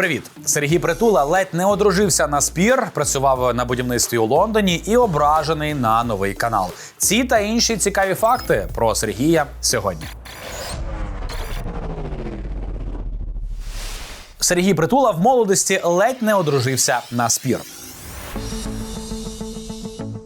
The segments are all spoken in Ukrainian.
Привіт, Сергій Притула ледь не одружився на спір, працював на будівництві у Лондоні і ображений на новий канал. Ці та інші цікаві факти про Сергія сьогодні. Сергій Притула в молодості ледь не одружився на спір.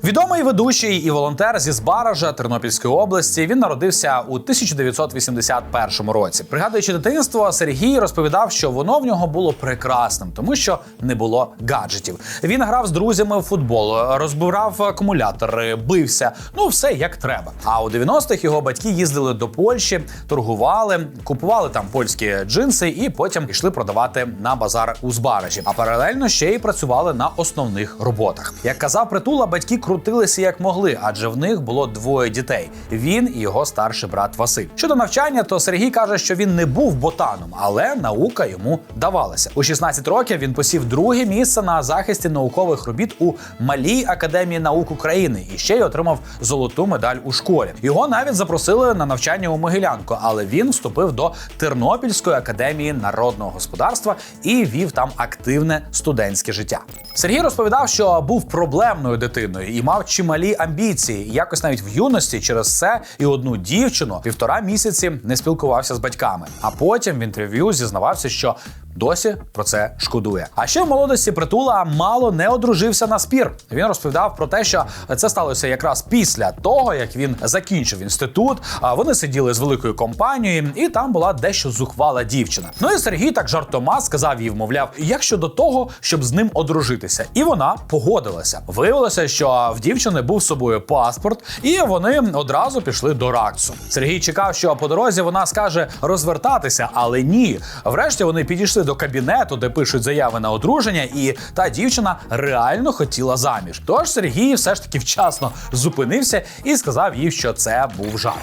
Відомий ведучий і волонтер зі Збаража Тернопільської області. Він народився у 1981 році. Пригадуючи дитинство, Сергій розповідав, що воно в нього було прекрасним, тому що не було гаджетів. Він грав з друзями в футбол, розбирав акумулятори, бився. Ну все як треба. А у 90-х його батьки їздили до Польщі, торгували, купували там польські джинси і потім йшли продавати на базар у Збаражі. А паралельно ще й працювали на основних роботах. Як казав притула, батьки крутилися як могли, адже в них було двоє дітей: він і його старший брат Василь. Щодо навчання, то Сергій каже, що він не був ботаном, але наука йому давалася. У 16 років він посів друге місце на захисті наукових робіт у Малій академії наук України і ще й отримав золоту медаль у школі. Його навіть запросили на навчання у Могилянку, але він вступив до Тернопільської академії народного господарства і вів там активне студентське життя. Сергій розповідав, що був проблемною дитиною і мав чималі амбіції. Якось навіть в юності через це і одну дівчину півтора місяці не спілкувався з батьками. А потім в інтерв'ю зізнавався, що досі про це шкодує. А ще в молодості притула мало не одружився на спір. Він розповідав про те, що це сталося якраз після того, як він закінчив інститут. Вони сиділи з великою компанією, і там була дещо зухвала дівчина. Ну і Сергій так жартома сказав їй, мовляв, як щодо того, щоб з ним одружитися, і вона погодилася. Виявилося, що в дівчини був з собою паспорт, і вони одразу пішли до Раксу. Сергій чекав, що по дорозі вона скаже розвертатися, але ні. Врешті вони підійшли до кабінету, де пишуть заяви на одруження, і та дівчина реально хотіла заміж. Тож Сергій все ж таки вчасно зупинився і сказав їй, що це був жарт.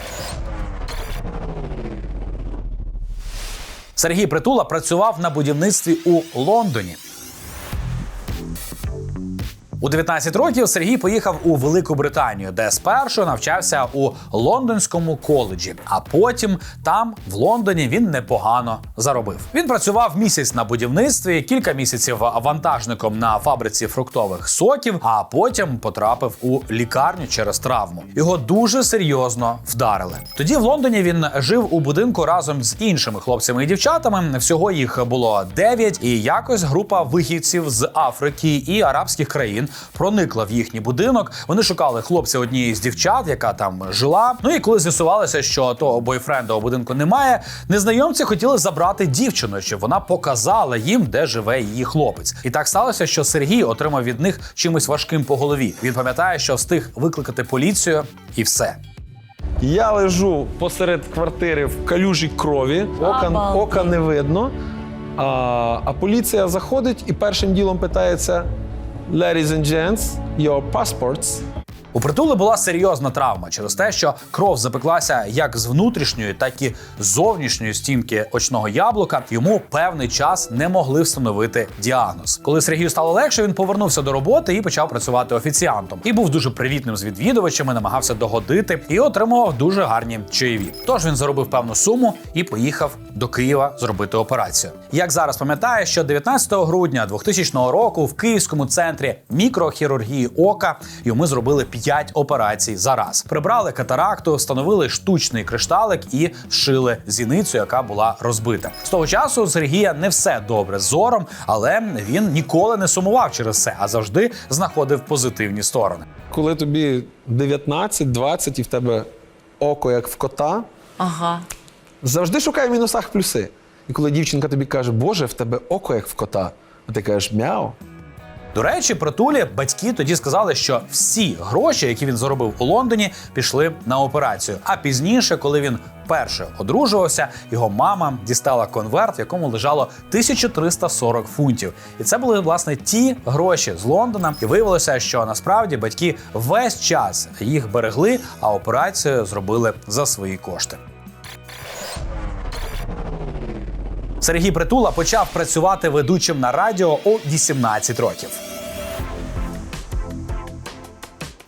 Сергій Притула працював на будівництві у Лондоні. У 19 років Сергій поїхав у Велику Британію, де спершу навчався у лондонському коледжі, а потім там, в Лондоні, він непогано заробив. Він працював місяць на будівництві, кілька місяців вантажником на фабриці фруктових соків, а потім потрапив у лікарню через травму. Його дуже серйозно вдарили. Тоді в Лондоні він жив у будинку разом з іншими хлопцями і дівчатами. Всього їх було дев'ять, і якось група вихідців з Африки і арабських країн проникла в їхній будинок. Вони шукали хлопця однієї з дівчат, яка там жила. Ну і коли з'ясувалося, що того бойфренда у будинку немає, незнайомці хотіли забрати дівчину, щоб вона показала їм, де живе її хлопець. І так сталося, що Сергій отримав від них чимось важким по голові. Він пам'ятає, що встиг викликати поліцію, і все. Я лежу посеред квартири в калюжі крові, ока, ока не видно. А, а поліція заходить і першим ділом питається: Ladies and gents, your passports. У притули була серйозна травма через те, що кров запеклася як з внутрішньої, так і зовнішньої стінки очного яблука. Йому певний час не могли встановити діагноз. Коли Сергію стало легше, він повернувся до роботи і почав працювати офіціантом. І був дуже привітним з відвідувачами, намагався догодити і отримував дуже гарні чаєві. Тож він заробив певну суму і поїхав до Києва зробити операцію. Як зараз пам'ятає, що 19 грудня 2000 року в Київському центрі мікрохірургії ока йому зробили 5 операцій за раз. Прибрали катаракту, встановили штучний кришталик і зшили зіницю, яка була розбита. З того часу у Сергія не все добре з зором, але він ніколи не сумував через це, а завжди знаходив позитивні сторони. Коли тобі 19-20 і в тебе око як в кота, Ага. завжди шукай в мінусах плюси. І коли дівчинка тобі каже, Боже, в тебе око як в кота, а ти кажеш мяу. До речі, притулі батьки тоді сказали, що всі гроші, які він заробив у Лондоні, пішли на операцію. А пізніше, коли він вперше одружувався, його мама дістала конверт, в якому лежало 1340 фунтів. І це були власне ті гроші з Лондона. І виявилося, що насправді батьки весь час їх берегли, а операцію зробили за свої кошти. Сергій Притула почав працювати ведучим на радіо у 18 років.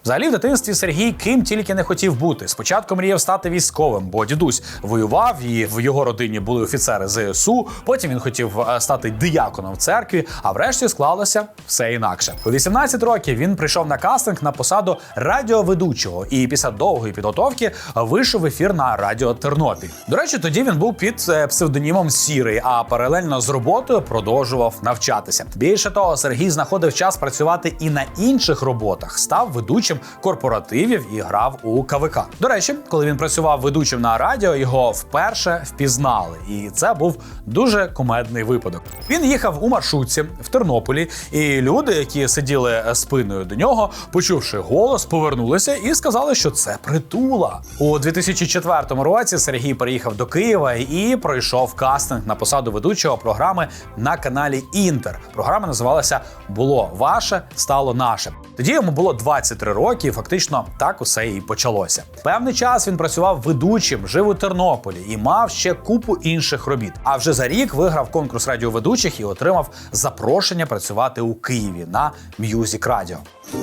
Взагалі, в дитинстві Сергій ким тільки не хотів бути. Спочатку мріяв стати військовим, бо дідусь воював, і в його родині були офіцери ЗСУ. Потім він хотів е, стати дияконом в церкві, а врешті склалося все інакше. У 18 років він прийшов на кастинг на посаду радіоведучого і після довгої підготовки вийшов в ефір на радіо Тернопіль. До речі, тоді він був під е, псевдонімом Сірий, а паралельно з роботою продовжував навчатися. Більше того, Сергій знаходив час працювати і на інших роботах, став ведучим корпоративів і грав у КВК. До речі, коли він працював ведучим на радіо, його вперше впізнали, і це був дуже кумедний випадок. Він їхав у маршрутці в Тернополі, і люди, які сиділи спиною до нього, почувши голос, повернулися і сказали, що це притула. У 2004 році Сергій переїхав до Києва і пройшов кастинг на посаду ведучого програми на каналі Інтер. Програма називалася Було ваше, стало наше. Тоді йому було 23 роки, і фактично так усе і почалося. Певний час він працював ведучим, жив у Тернополі і мав ще купу інших робіт. А вже за рік виграв конкурс радіоведучих і отримав запрошення працювати у Києві на Music Radio.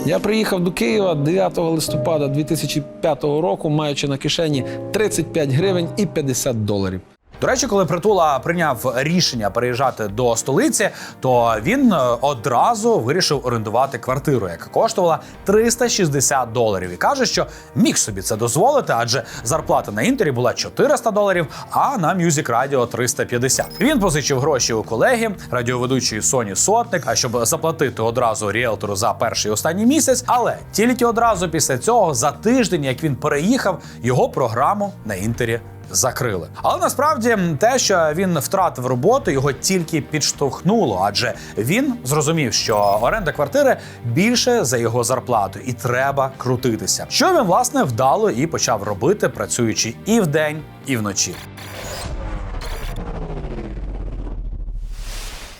Я приїхав до Києва 9 листопада 2005 року, маючи на кишені 35 гривень і 50 доларів. До речі, коли притула прийняв рішення переїжджати до столиці, то він е, одразу вирішив орендувати квартиру, яка коштувала 360 доларів. І каже, що міг собі це дозволити, адже зарплата на інтері була 400 доларів, а на Music Radio 350. Він позичив гроші у колеги, радіоведучої Соні Сотник, а щоб заплатити одразу ріелтору за перший останній місяць. Але тільки одразу після цього, за тиждень, як він переїхав, його програму на інтері закрили. Але насправді те, що він втратив роботу, його тільки підштовхнуло, адже він зрозумів, що оренда квартири більше за його зарплату, і треба крутитися. Що він власне вдало і почав робити, працюючи і вдень, і вночі.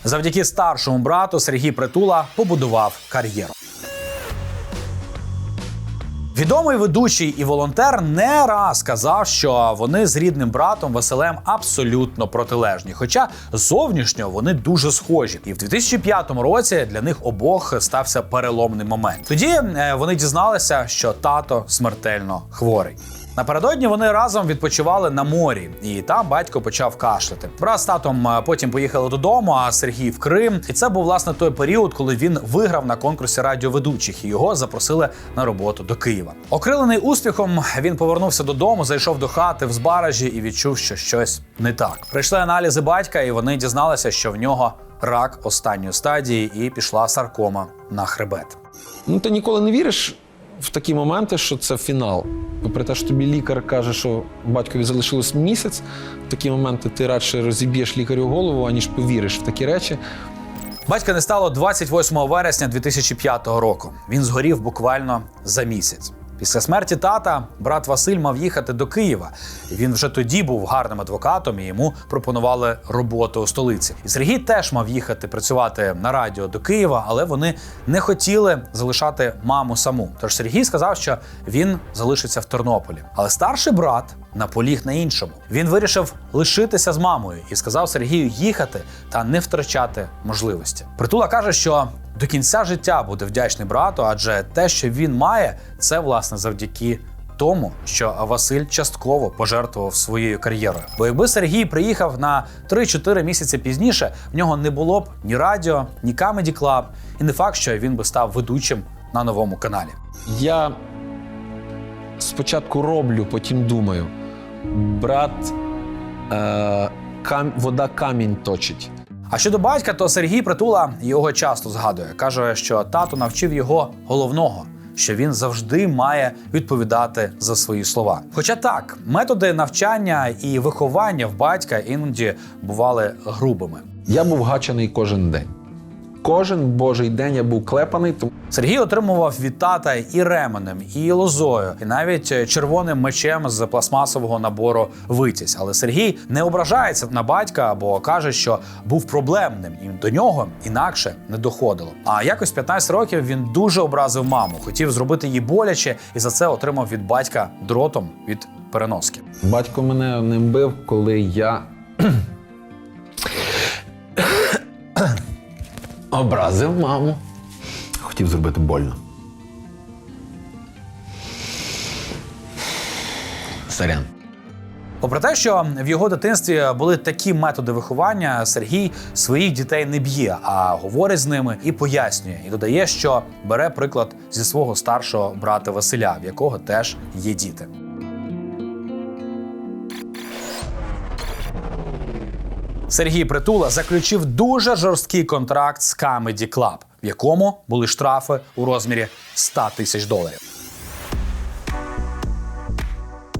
Завдяки старшому брату Сергій Притула побудував кар'єру. Відомий ведучий і волонтер не раз казав, що вони з рідним братом Василем абсолютно протилежні. Хоча зовнішньо вони дуже схожі. І в 2005 році для них обох стався переломний момент. Тоді е, вони дізналися, що тато смертельно хворий. Напередодні вони разом відпочивали на морі, і там батько почав кашляти. Брат з татом е, потім поїхали додому, а Сергій в Крим. І це був власне той період, коли він виграв на конкурсі радіоведучих і його запросили на роботу до Києва. Окрилений успіхом, він повернувся додому, зайшов до хати в збаражі і відчув, що щось не так. Прийшли аналізи батька, і вони дізналися, що в нього рак останньої стадії, і пішла саркома на хребет. Ну, ти ніколи не віриш в такі моменти, що це фінал. Попри те, що тобі лікар каже, що батькові залишилось місяць, в такі моменти ти радше розіб'єш лікарю голову, аніж повіриш в такі речі. Батька не стало 28 вересня 2005 року. Він згорів буквально за місяць. Після смерті тата брат Василь мав їхати до Києва. Він вже тоді був гарним адвокатом і йому пропонували роботу у столиці. І Сергій теж мав їхати працювати на радіо до Києва, але вони не хотіли залишати маму саму. Тож Сергій сказав, що він залишиться в Тернополі. Але старший брат наполіг на іншому. Він вирішив лишитися з мамою і сказав Сергію їхати та не втрачати можливості. Притула каже, що до кінця життя буде вдячний брату, адже те, що він має, це власне завдяки. Тому, що Василь частково пожертвував своєю кар'єрою. Бо якби Сергій приїхав на 3-4 місяці пізніше, в нього не було б ні радіо, ні Comedy Club, і не факт, що він би став ведучим на новому каналі. Я спочатку роблю, потім думаю. Брат, е, кам, вода камінь точить. А щодо батька, то Сергій Притула його часто згадує. каже, що тато навчив його головного. Що він завжди має відповідати за свої слова. Хоча так, методи навчання і виховання в батька іноді бували грубими. Я був гачений кожен день. Кожен божий день я був клепаний, тому Сергій отримував від тата і ременем, і лозою, і навіть е, червоним мечем з пластмасового набору витязь. Але Сергій не ображається на батька, бо каже, що був проблемним, і до нього інакше не доходило. А якось 15 років він дуже образив маму, хотів зробити їй боляче, і за це отримав від батька дротом від переноски. батько мене ним бив, коли я Образив маму. Хотів зробити больно. Сорян. Попри те, що в його дитинстві були такі методи виховання, Сергій своїх дітей не б'є, а говорить з ними і пояснює. І додає, що бере приклад зі свого старшого брата Василя, в якого теж є діти. Сергій Притула заключив дуже жорсткий контракт з Comedy Club, в якому були штрафи у розмірі 100 тисяч доларів.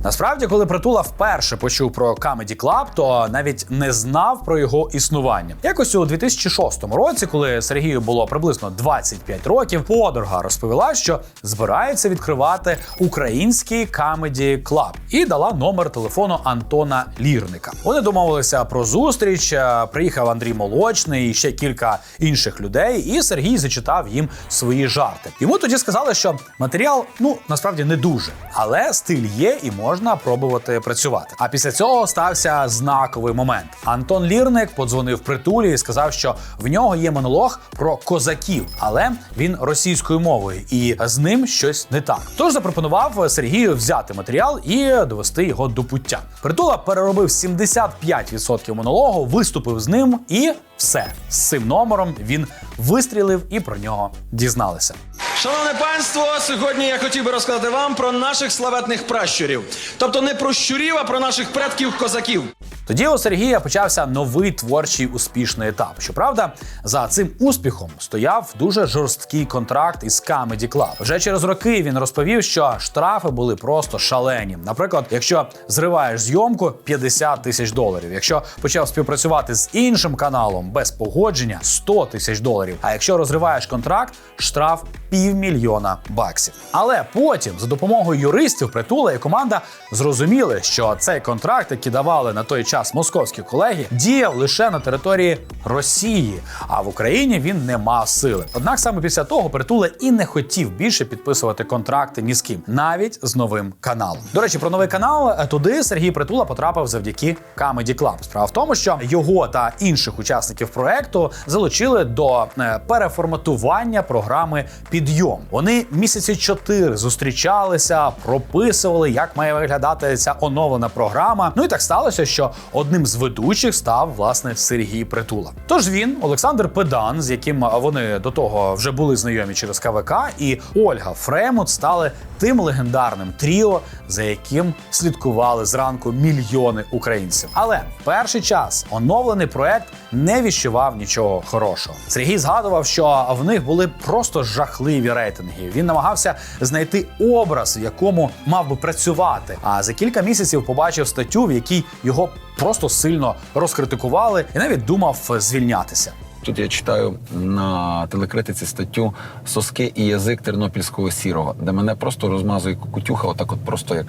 Насправді, коли Притула вперше почув про Comedy Club, то навіть не знав про його існування. Якось у 2006 році, коли Сергію було приблизно 25 років, подруга розповіла, що збирається відкривати український Comedy Club і дала номер телефону Антона Лірника. Вони домовилися про зустріч. е, Приїхав Андрій Молочний і ще кілька інших людей, і Сергій зачитав їм свої жарти. Йому тоді сказали, що матеріал ну насправді не дуже, але стиль є і можна пробувати працювати. А після цього стався знаковий момент. Антон Лірник подзвонив притулі і сказав, що в нього є монолог про козаків, але він російською мовою, і з ним щось не так. Тож запропонував Сергію взяти матеріал і довести його до пуття. Притула переробив 75% монологу, виступив з ним, і все з цим номером він вистрілив і про нього дізналися. Шановне панство, сьогодні я хотів би розказати вам про наших славетних пращурів. Тобто не про щурів, а про наших предків козаків. Тоді у Сергія почався новий творчий успішний етап. Щоправда, за цим успіхом стояв дуже жорсткий контракт із Comedy Club. Вже через роки він розповів, що штрафи були просто шалені. Наприклад, якщо зриваєш зйомку 50 тисяч доларів. Якщо почав співпрацювати з іншим каналом без погодження 100 тисяч доларів. А якщо розриваєш контракт, штраф півмільйона баксів. Але потім, за допомогою юристів, притула і команда зрозуміли, що цей контракт, який давали на той час московські колеги, діяв лише на території Росії, а в Україні він не мав сили. Однак саме після того притула і не хотів більше підписувати контракти ні з ким, навіть з новим каналом. До речі, про новий канал е, туди Сергій Притула потрапив завдяки Comedy Club. Справа в тому, що його та інших учасників проекту залучили до е, переформатування програми Підйом. Вони місяці чотири зустрічалися, прописували, як має виглядати ця оновлена програма. Ну і так сталося, що одним з ведучих став власне Сергій Притула. Тож він, Олександр Педан, з яким вони до того вже були знайомі через КВК, і Ольга Фремут стали тим легендарним тріо, за яким слідкували зранку мільйони українців. Але перший час оновлений проект не віщував нічого хорошого. Сергій згадував, що в них були просто жахливі рейтинги. Він намагався знайти образ, в якому мав би працювати. А за кілька місяців побачив статтю, в якій його просто сильно розкритикували, і навіть думав звільнятися. Тут я читаю на телекритиці статтю Соски і язик тернопільського сірого, де мене просто розмазує кукутюха, отак, от просто як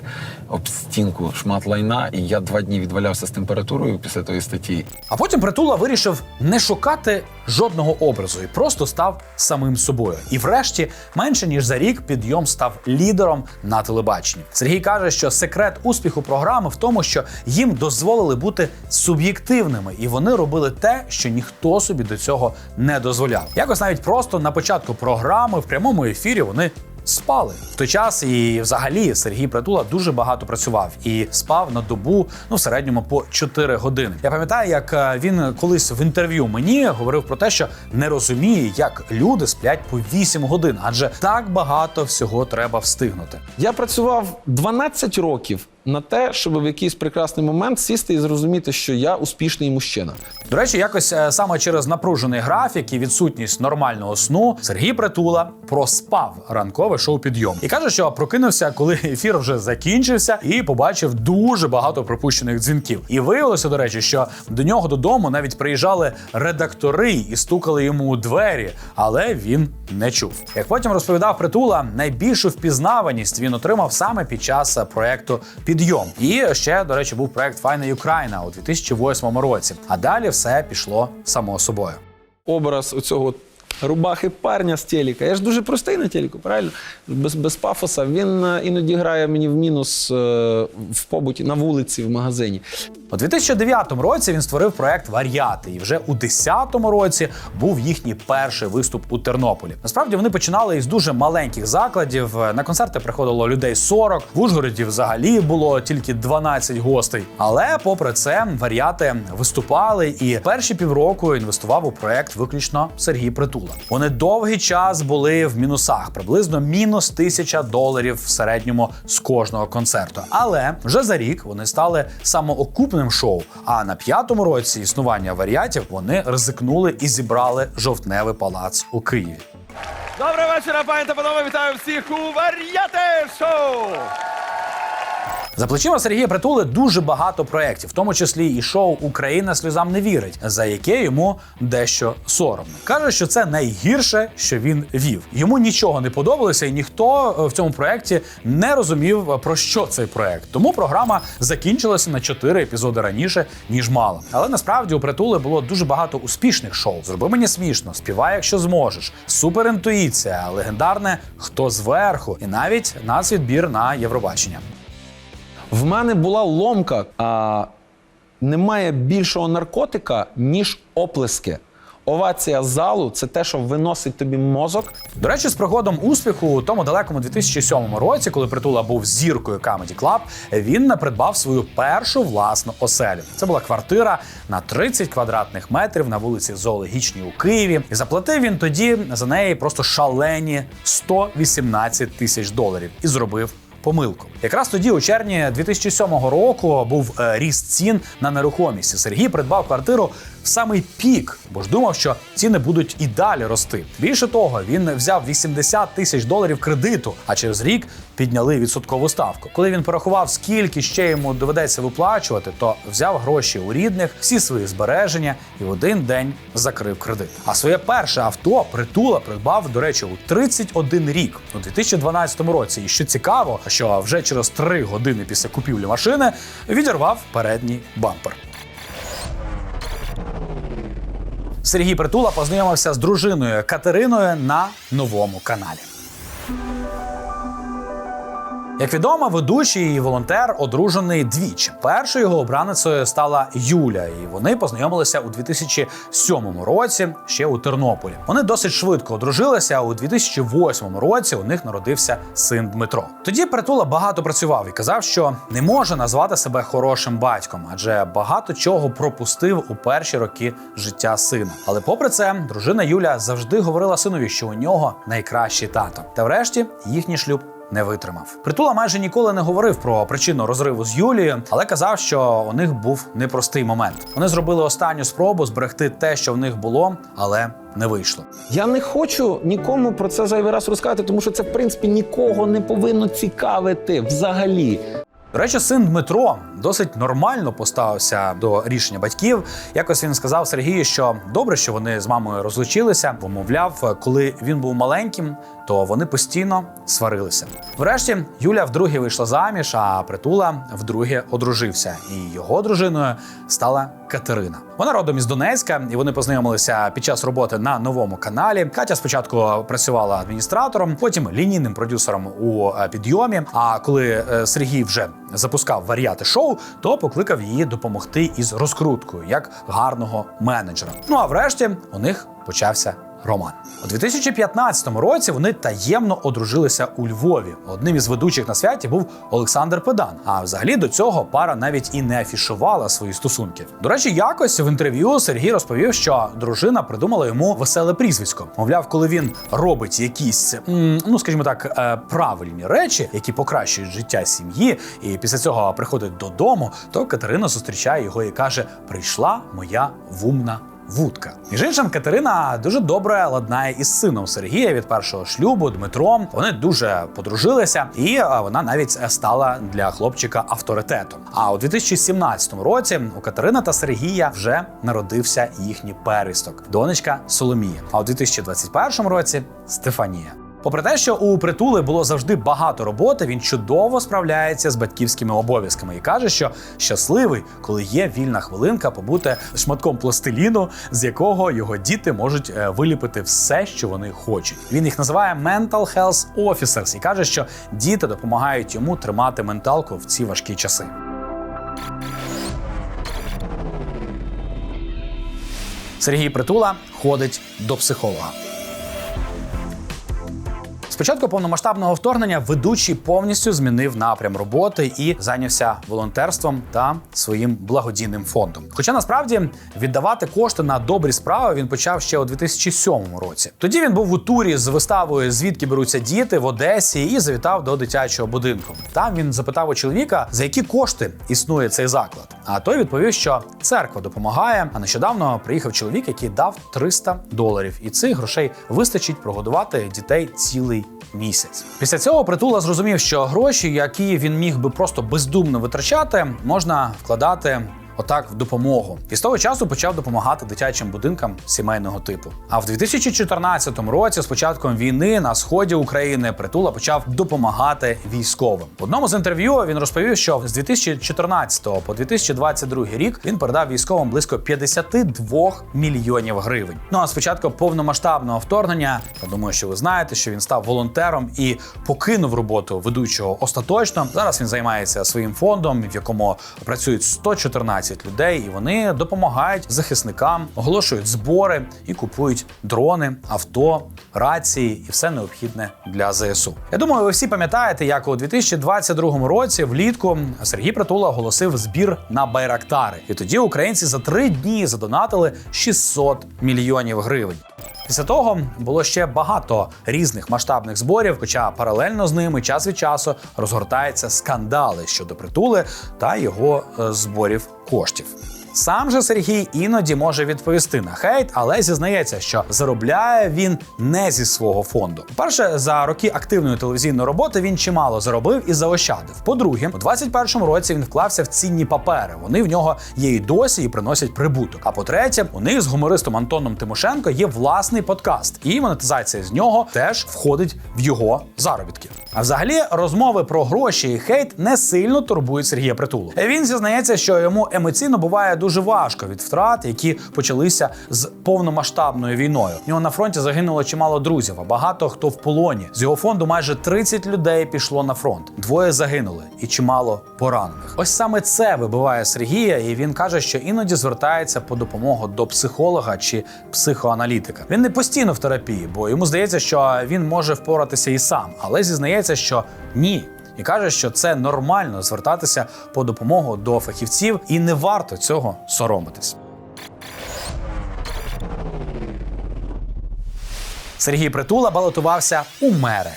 об стінку шмат лайна, і я два дні відвалявся з температурою після тої статті. А потім притула вирішив не шукати жодного образу і просто став самим собою. І врешті, менше ніж за рік, підйом став лідером на телебаченні. Сергій каже, що секрет успіху програми в тому, що їм дозволили бути суб'єктивними, і вони робили те, що ніхто собі до цього не дозволяв. Якось навіть просто на початку програми в прямому ефірі вони. Спали в той час, і взагалі Сергій Притула дуже багато працював і спав на добу, ну в середньому по 4 години. Я пам'ятаю, як е, він колись в інтерв'ю мені говорив про те, що не розуміє, як люди сплять по 8 годин, адже так багато всього треба встигнути. Я працював 12 років на те, щоб в якийсь прекрасний момент сісти і зрозуміти, що я успішний мужчина. До речі, якось е, саме через напружений графік і відсутність нормального сну Сергій Притула проспав ранкове шоу підйом і каже, що прокинувся, коли ефір вже закінчився, і побачив дуже багато пропущених дзвінків. І виявилося, до речі, що до нього додому навіть приїжджали редактори і стукали йому у двері, але він не чув. Як потім розповідав Притула, найбільшу впізнаваність він отримав саме під час е, проекту Підйом. І ще, до речі, був проект Файна Україна у 2008 році. А далі все пішло само собою. Образ оцього рубахи парня з телека. Я ж дуже простий на телеку, правильно? Без, без пафоса. Він е, іноді грає мені в мінус е, в побуті на вулиці, в магазині. У 2009 році він створив проект Варіати, і вже у 2010 році був їхній перший виступ у Тернополі. Насправді вони починали із дуже маленьких закладів. На концерти приходило людей 40, в Ужгороді взагалі було тільки 12 гостей. Але попри це, варіати виступали, і перші півроку інвестував у проект виключно Сергій Притула. Вони довгий час були в мінусах, приблизно мінус тисяча доларів в середньому з кожного концерту. Але вже за рік вони стали самоокупним шоу. А на п'ятому році існування варіатів вони ризикнули і зібрали жовтневий палац у Києві. Доброго вечора, пані та панове, вітаю всіх у вар'яте шоу! За плечима Сергія Притули дуже багато проєктів, в тому числі і шоу Україна сльозам не вірить, за яке йому дещо соромно. Каже, що це найгірше, що він вів. Йому нічого не подобалося, і ніхто е, в цьому проєкті не розумів е, про що цей проєкт. Тому програма закінчилася на 4 епізоди раніше, ніж мала. Але насправді у притули було дуже багато успішних шоу. Зроби мені смішно, співай, якщо зможеш. Суперінтуїція, легендарне хто зверху, і навіть нацвідбір на Євробачення. В мене була ломка. А, немає більшого наркотика, ніж оплески. Овація залу це те, що виносить тобі мозок. До речі, з приходом успіху у тому далекому 2007 році, коли притула був зіркою Comedy Club, він придбав свою першу власну оселю. Це була квартира на 30 квадратних метрів на вулиці Зоологічній у Києві. І заплатив він тоді за неї просто шалені 118 тисяч доларів і зробив. Помилку, якраз тоді, у червні 2007 року, був е, ріст цін на нерухомість. Сергій придбав квартиру в самий пік, бо ж думав, що ціни будуть і далі рости. Більше того, він взяв 80 тисяч доларів кредиту, а через рік підняли відсоткову ставку. Коли він порахував, скільки ще йому доведеться виплачувати, то взяв гроші у рідних, всі свої збереження і в один день закрив кредит. А своє перше авто притула придбав, до речі, у 31 рік у 2012 році. І що цікаво, що вже через 3 години після купівлі машини відірвав передній бампер. Сергій Притула познайомився з дружиною Катериною на новому каналі. Як відомо, ведучий і волонтер одружений двічі. Першою його обраницею стала Юля, і вони познайомилися у 2007 році ще у Тернополі. Вони досить швидко одружилися. а У 2008 році у них народився син Дмитро. Тоді Притула багато працював і казав, що не може назвати себе хорошим батьком, адже багато чого пропустив у перші роки життя сина. Але попри це, дружина Юля завжди говорила синові, що у нього найкращий тато. Та врешті їхній шлюб не витримав. Притула майже ніколи не говорив про причину розриву з Юлією, але казав, що у них був непростий момент. Вони зробили останню спробу зберегти те, що в них було, але не вийшло. Я не хочу нікому про це зайвий раз розказати, тому що це, в принципі, нікого не повинно цікавити взагалі. До речі, син Дмитро досить нормально поставився до рішення батьків. Якось він сказав Сергію, що добре, що вони з мамою розлучилися, бо мовляв, коли він був маленьким, то вони постійно сварилися. Врешті Юля вдруге вийшла заміж, а притула вдруге одружився, і його дружиною стала Катерина. Вона родом із Донецька, і вони познайомилися під час роботи на новому каналі. Катя спочатку працювала адміністратором, потім лінійним продюсером у е, підйомі. А коли е, Сергій вже запускав варіати шоу, то покликав її допомогти із розкруткою як гарного менеджера. Ну а врешті у них почався. Роман у 2015 році вони таємно одружилися у Львові. Одним із ведучих на святі був Олександр Педан. А взагалі до цього пара навіть і не афішувала свої стосунки. До речі, якось в інтерв'ю Сергій розповів, що дружина придумала йому веселе прізвисько. Мовляв, коли він робить якісь, ну скажімо так, е, правильні речі, які покращують життя сім'ї, і після цього приходить додому, то Катерина зустрічає його і каже: Прийшла моя вумна вудка. Між іншим, Катерина дуже добре ладнає із сином Сергія від першого шлюбу Дмитром. Вони дуже подружилися, і е, вона навіть стала для хлопчика авторитетом. А у 2017 році у Катерини та Сергія вже народився їхній пересток, донечка Соломія. А у 2021 році Стефанія. Попри те, що у притули було завжди багато роботи, він чудово справляється з батьківськими обов'язками і каже, що щасливий, коли є вільна хвилинка побути шматком пластиліну, з якого його діти можуть е, виліпити все, що вони хочуть. Він їх називає Mental Health Officers і каже, що діти допомагають йому тримати менталку в ці важкі часи. Сергій Притула ходить до психолога. Спочатку повномасштабного вторгнення ведучий повністю змінив напрям роботи і зайнявся волонтерством та своїм благодійним фондом. Хоча насправді віддавати кошти на добрі справи він почав ще у 2007 році. Тоді він був у турі з виставою Звідки беруться діти в Одесі і завітав до дитячого будинку. Там він запитав у чоловіка, за які кошти існує цей заклад. А той відповів, що церква допомагає. А нещодавно приїхав чоловік, який дав 300 доларів, і цих грошей вистачить прогодувати дітей цілий місяць. Після цього притула зрозумів, що гроші, які він міг би просто бездумно витрачати, можна вкладати. Отак в допомогу і з того часу почав допомагати дитячим будинкам сімейного типу. А в 2014 році, з початком війни на сході України, притула почав допомагати військовим. В одному з інтерв'ю він розповів, що з 2014 по 2022 рік він передав військовим близько 52 мільйонів гривень. Ну а з початку повномасштабного вторгнення, я думаю, що ви знаєте, що він став волонтером і покинув роботу ведучого остаточно. Зараз він займається своїм фондом, в якому працюють 114 людей, і вони допомагають захисникам, оголошують збори і купують дрони, авто, рації і все необхідне для ЗСУ. Я думаю, ви всі пам'ятаєте, як у 2022 році влітку Сергій Притула оголосив збір на байрактари, і тоді українці за три дні задонатили 600 мільйонів гривень. Після того було ще багато різних масштабних зборів, хоча паралельно з ними час від часу розгортаються скандали щодо притули та його е, зборів коштів. Сам же Сергій іноді може відповісти на хейт, але зізнається, що заробляє він не зі свого фонду. Перше, за роки активної телевізійної роботи він чимало заробив і заощадив. По-друге, у 21-му році він вклався в цінні папери. Вони в нього є і досі і приносять прибуток. А по-третє, у них з гумористом Антоном Тимошенко є власний подкаст, і монетизація з нього теж входить в його заробітки. А взагалі розмови про гроші і хейт не сильно турбують Сергія Притулу. Він зізнається, що йому емоційно буває дуже важко від втрат, які почалися з повномасштабною війною. У нього на фронті загинуло чимало друзів, а багато хто в полоні. З його фонду майже 30 людей пішло на фронт. Двоє загинули і чимало поранених. Ось саме це вибиває Сергія, і він каже, що іноді звертається по допомогу до психолога чи психоаналітика. Він не постійно в терапії, бо йому здається, що він може впоратися і сам, але зізнається, що ні. І каже, що це нормально звертатися по допомогу до фахівців, і не варто цього соромитись. Сергій Притула балотувався у мери.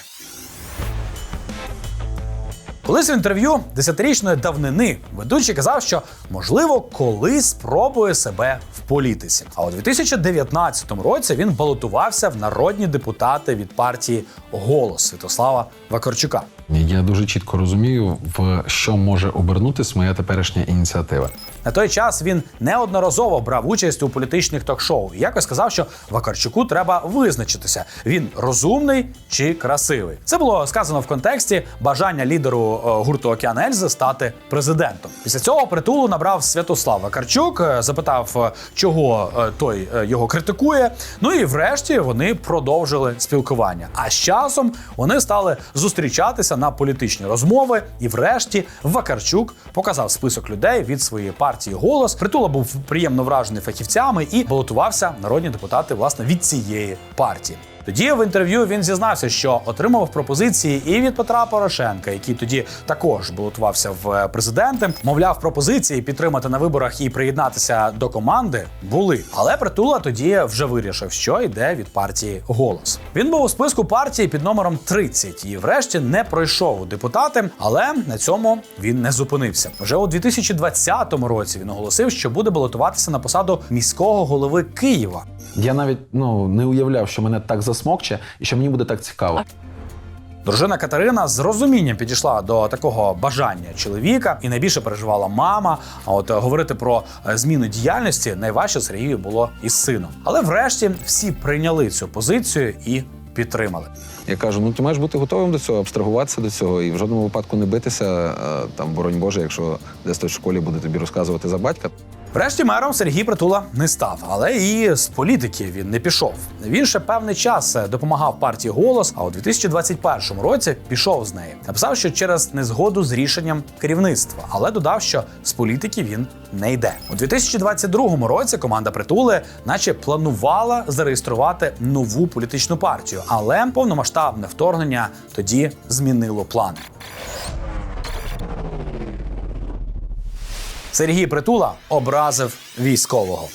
Колись в інтерв'ю десятирічної давнини ведучий казав, що можливо колись спробує себе в політиці. А у 2019 році він балотувався в народні депутати від партії Голос Святослава Вакарчука. Я дуже чітко розумію, в що може обернутись моя теперішня ініціатива. На той час він неодноразово брав участь у політичних ток-шоу і якось сказав, що Вакарчуку треба визначитися: він розумний чи красивий. Це було сказано в контексті бажання лідеру гурту Океан Ельзи стати президентом. Після цього притулу набрав Святослав Вакарчук, е, запитав, е, чого е, той е, його критикує. Ну і врешті вони продовжили спілкування. А з часом вони стали зустрічатися на політичні розмови. І врешті Вакарчук показав список людей від своєї партії голос. Притула був приємно вражений фахівцями і балотувався народні депутати власне від цієї партії. Тоді в інтерв'ю він зізнався, що отримав пропозиції і від Петра Порошенка, який тоді також балотувався в е, президенти. Мовляв, пропозиції підтримати на виборах і приєднатися до команди були. Але притула тоді вже вирішив, що йде від партії голос. Він був у списку партії під номером 30 і, врешті, не пройшов у депутати, але на цьому він не зупинився. Вже у 2020 році він оголосив, що буде балотуватися на посаду міського голови Києва. Я навіть ну не уявляв, що мене так засмокче і що мені буде так цікаво. Дружина Катерина з розумінням підійшла до такого бажання чоловіка, і найбільше переживала мама. А от е, говорити про е, зміну діяльності найважче Сергію було із сином. Але врешті всі прийняли цю позицію і підтримали. Я кажу: ну ти маєш бути готовим до цього, абстрагуватися до цього і в жодному випадку не битися. е, Там, боронь Боже, якщо десь в школі буде тобі розказувати за батька. Врешті мером Сергій Притула не став, але і з політики він не пішов. Він ще певний час допомагав партії голос, а у 2021 році пішов з неї. Написав, що через незгоду з рішенням керівництва, але додав, що з політики він не йде. У 2022 році команда Притули, наче планувала зареєструвати нову політичну партію, але повномасштабне вторгнення тоді змінило плани. Сергій Притула образив військового.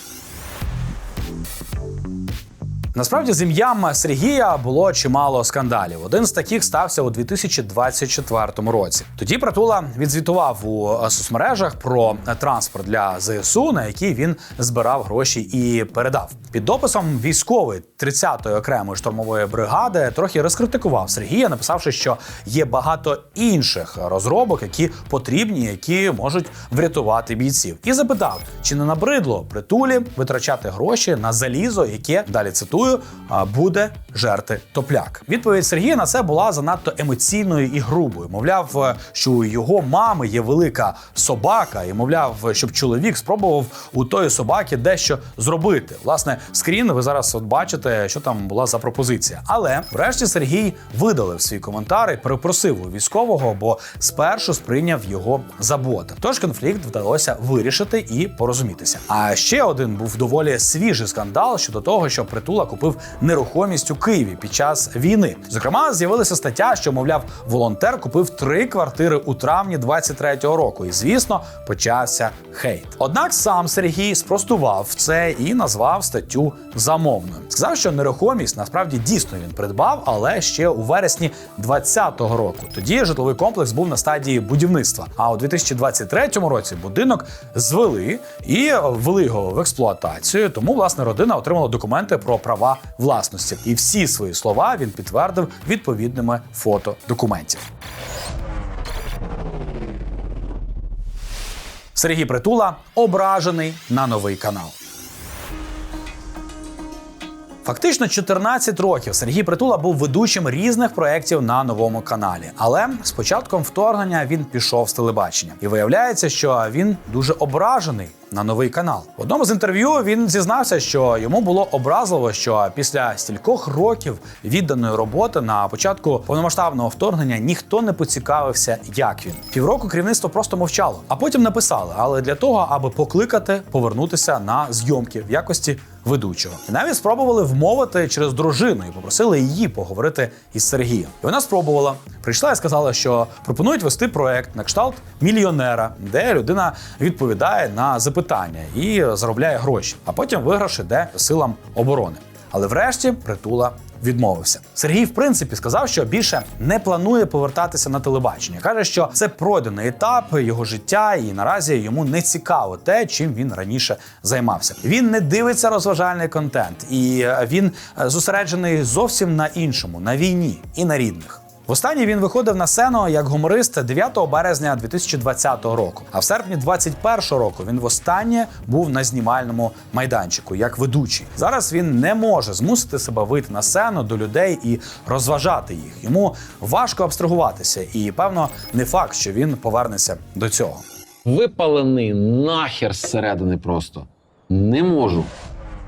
Насправді з ім'ям Сергія було чимало скандалів. Один з таких стався у 2024 році. Тоді Притула відзвітував у соцмережах про транспорт для ЗСУ, на який він збирав гроші і передав. Під дописом військовий 30-ї окремої штурмової бригади трохи розкритикував Сергія, написавши, що є багато інших розробок, які потрібні, які можуть врятувати бійців, і запитав, чи не набридло притулі витрачати гроші на залізо, яке далі цитую а, буде жерти топляк. Відповідь Сергія на це була занадто емоційною і грубою. Мовляв, е, що у його мами є велика собака, і мовляв, щоб чоловік спробував у тої собаки дещо зробити. Власне, скрін ви зараз от бачите, що там була за пропозиція. Але врешті Сергій видалив свій коментар і перепросив у військового, бо спершу сприйняв його за бота. Тож конфлікт вдалося вирішити і порозумітися. А ще один був доволі свіжий скандал щодо того, що притула купив нерухомість у Києві під час війни. Зокрема, з'явилася стаття, що мовляв, волонтер купив три квартири у травні 23-го року, і звісно, почався хейт. Однак сам Сергій спростував це і назвав статтю замовною. Сказав, що нерухомість насправді дійсно він придбав, але ще у вересні 20-го року. Тоді житловий комплекс був на стадії будівництва. А у 2023 році будинок звели і ввели його в експлуатацію. Тому власне родина отримала документи про права власності. І всі свої слова він підтвердив відповідними фото документів. Сергій Притула ображений на новий канал. Фактично 14 років Сергій Притула був ведучим різних проєктів на новому каналі. Але з початком вторгнення він пішов з телебачення. І виявляється, що він дуже ображений на новий канал. В одному з інтерв'ю він зізнався, що йому було образливо, що після стількох років відданої роботи на початку повномасштабного вторгнення ніхто не поцікавився, як він. Півроку керівництво просто мовчало, а потім написали, але для того, аби покликати повернутися на зйомки в якості ведучого. І навіть спробували вмовити через дружину і попросили її поговорити із Сергієм. І вона спробувала. Прийшла і сказала, що пропонують вести проект на кшталт мільйонера, де людина відповідає на запитання і заробляє гроші, а потім виграш іде силам оборони. Але врешті притула відмовився. Сергій, в принципі, сказав, що більше не планує повертатися на телебачення. каже, що це пройдений етап його життя, і наразі йому не цікаво те, чим він раніше займався. Він не дивиться розважальний контент, і він е, зосереджений зовсім на іншому, на війні і на рідних. Востаннє він виходив на сцену як гуморист 9 березня 2020 року. А в серпні 2021 року він востаннє був на знімальному майданчику як ведучий. Зараз він не може змусити себе вийти на сцену до людей і розважати їх. Йому важко абстрагуватися, і певно не факт, що він повернеться до цього. Випалений нахер зсередини просто. Не можу.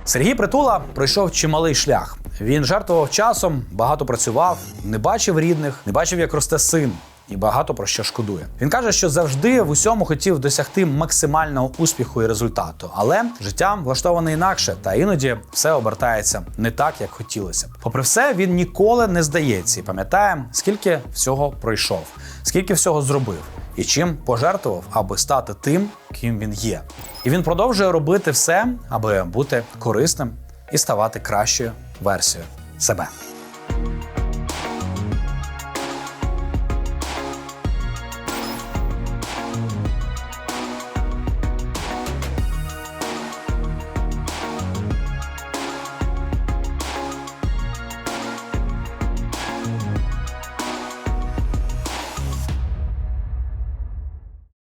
Сергій Притула пройшов чималий шлях. Він жертвував часом, багато працював, не бачив рідних, не бачив, як росте син. І багато про що шкодує. Він каже, що завжди в усьому хотів досягти максимального успіху і результату, але життя влаштоване інакше, та іноді все обертається не так, як хотілося б. Попри все, він ніколи не здається і пам'ятає, скільки всього пройшов, скільки всього зробив і чим пожертвував, аби стати тим, ким він є. І він продовжує робити все, аби бути корисним і ставати кращою версією себе.